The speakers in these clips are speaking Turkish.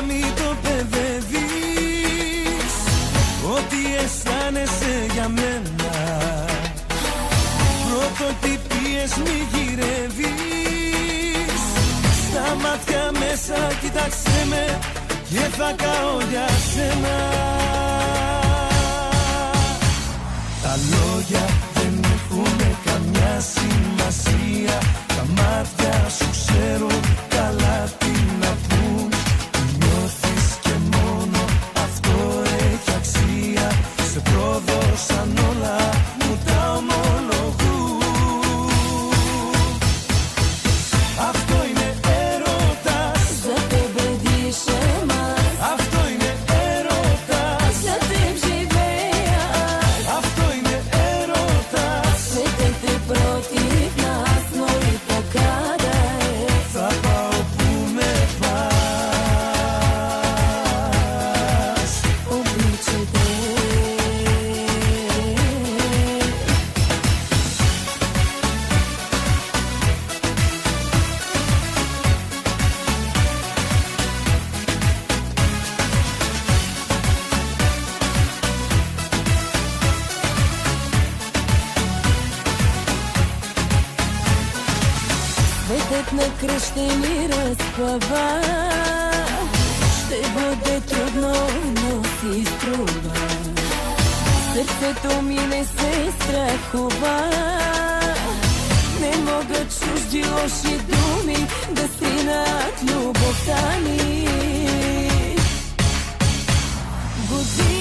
απλά μην το παιδεύεις. Ό,τι αισθάνεσαι για μένα. Πρωτοτυπίες μη γυρεύεις. Στα μάτια μέσα κοίταξέ με Και θα καώ για σένα. Τα λόγια δεν έχουν разплава Ще бъде трудно, но си струва. Сърцето ми не се страхува. Не могат чужди лоши думи Да сринат любовта ни. Години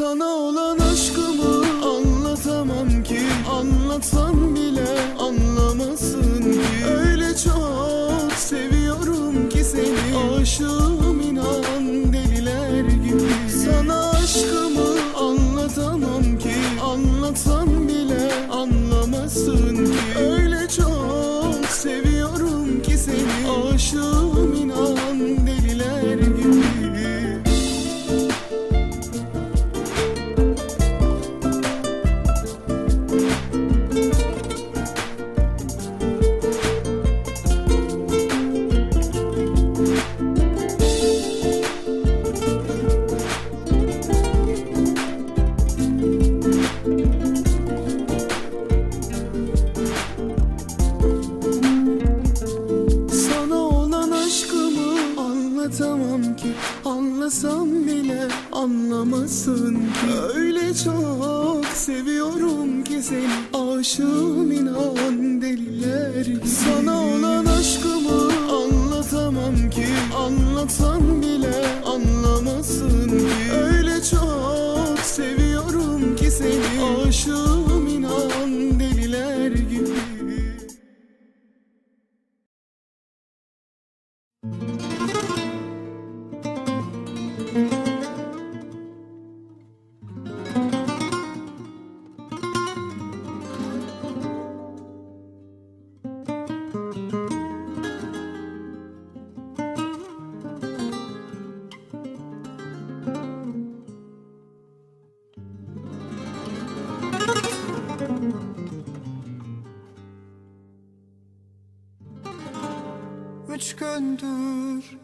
Sana olan aşkımı anlatamam ki. Anlatsan bile anlamasın ki. Öyle çok seviyorum ki seni. Aşığım inan deliler gibi. Sana aşkımı anlatamam ki. Anlatsan bile anlamasın ki. Öyle çok seviyorum ki seni. Aşığım gündür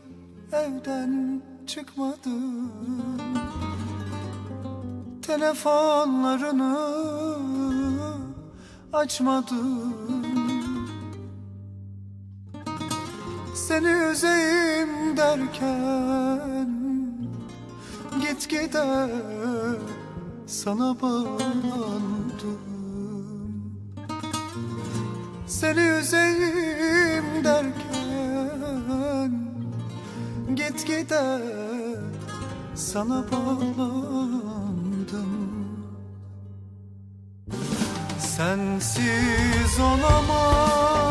evden çıkmadım Telefonlarını açmadım Seni üzeyim derken Git gide sana bağlandım. Seni üzeyim derken git gide sana bağlandım. Sensiz olamam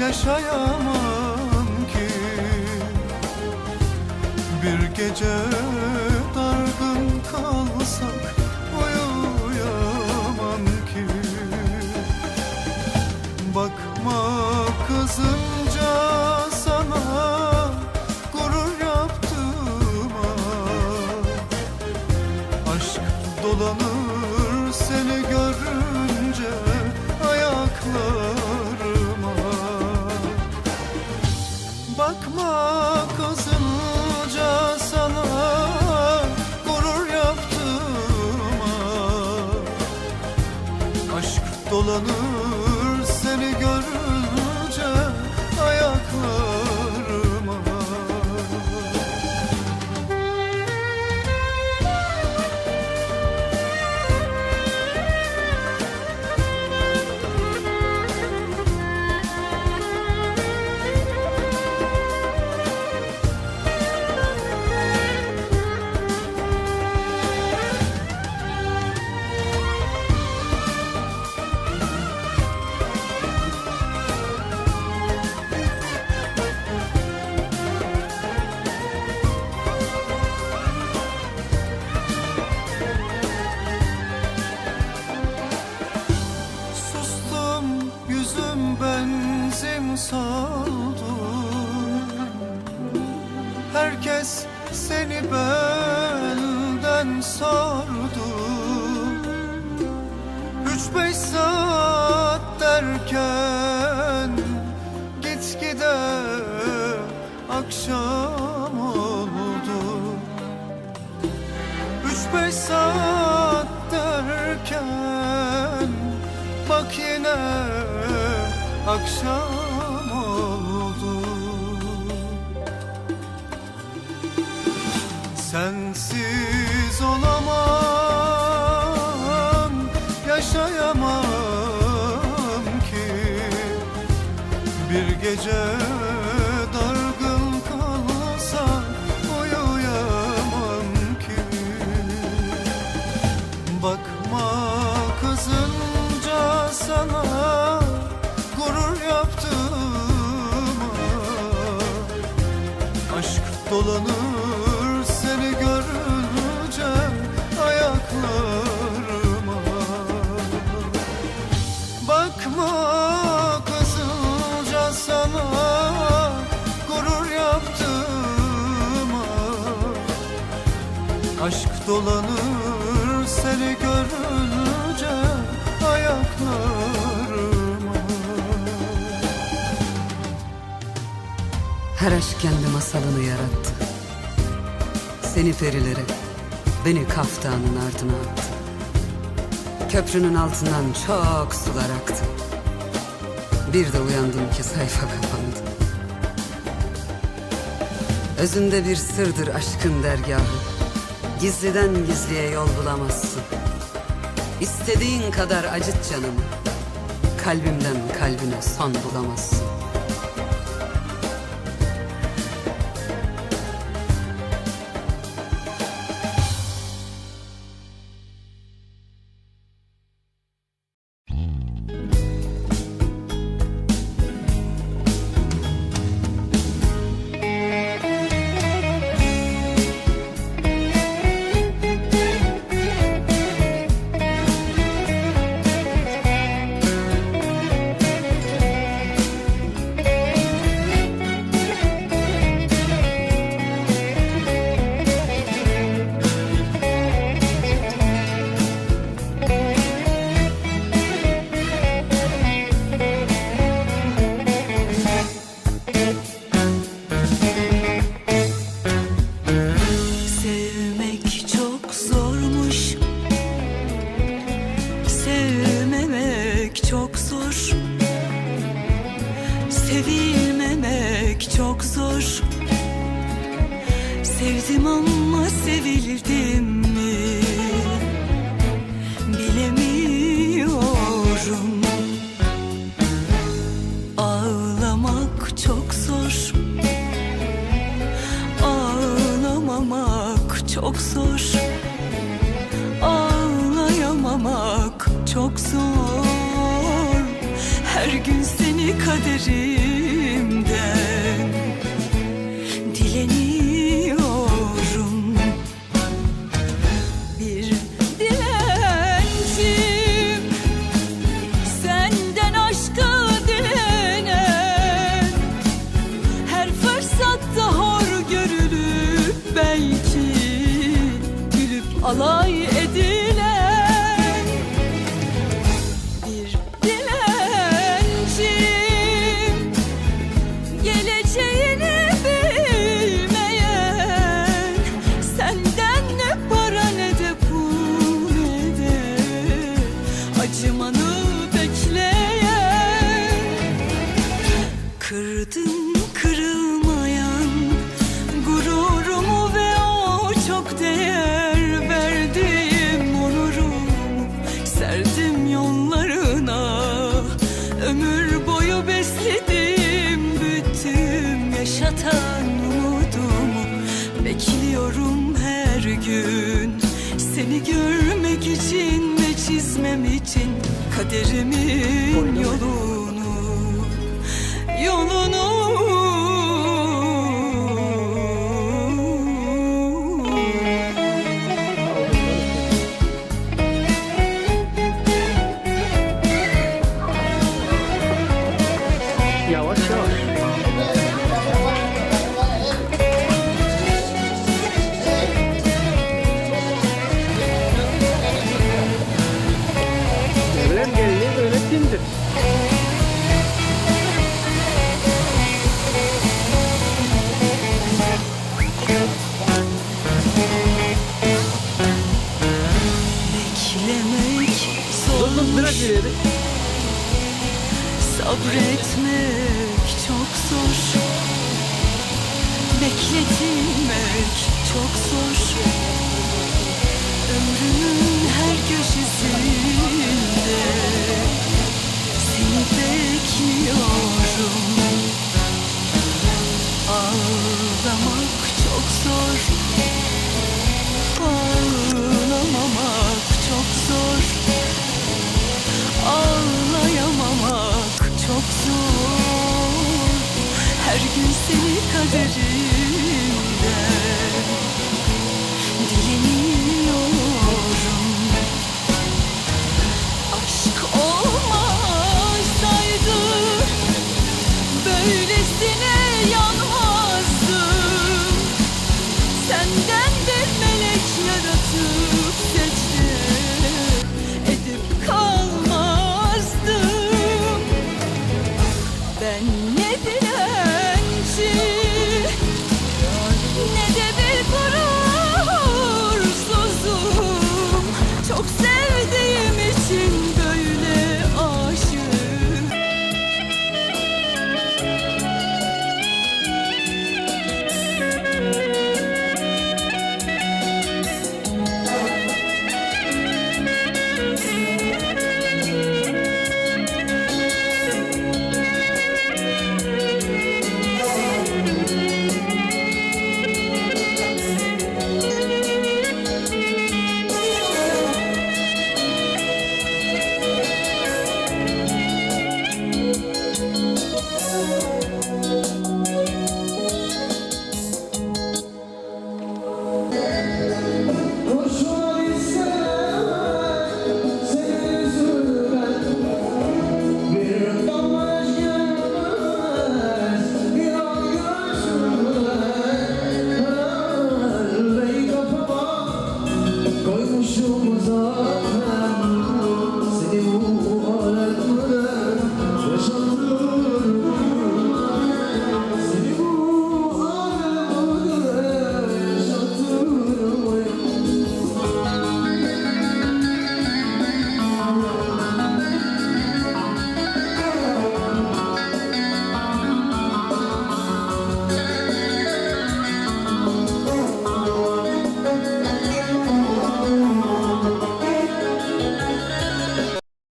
Yaşayamam ki. Bir gece saldı Herkes seni belden sardı Üç beş saat derken Gitgide akşam oldu. Üç beş saat derken Bak yine akşam Yaşayamam ki. Bir gece dargın kalsam Uyuyamam ki. Bakma kızınca sana gurur yaptığıma. Aşk dolanır Aşk dolanır seni görünce ayaklarıma Her aşk kendi masalını yarattı. Seni perilere, beni kaftanın ardına attı. Köprünün altından çok sular aktı. Bir de uyandım ki sayfa kapandı. Özünde bir sırdır aşkın dergahı. Gizliden gizliye yol bulamazsın. İstediğin kadar acıt canımı. Kalbimden kalbine son bulamazsın. Çok zor Her gün seni kaderimden Sabretmek çok zor. Bekletilmek çok zor. Ömrümün her köşesinde Seni bekliyorum. Ağlamak çok zor. Ağlamamak çok zor. Ağlayamamak çok zor. Her gün seni kaderimden Dileniyorum.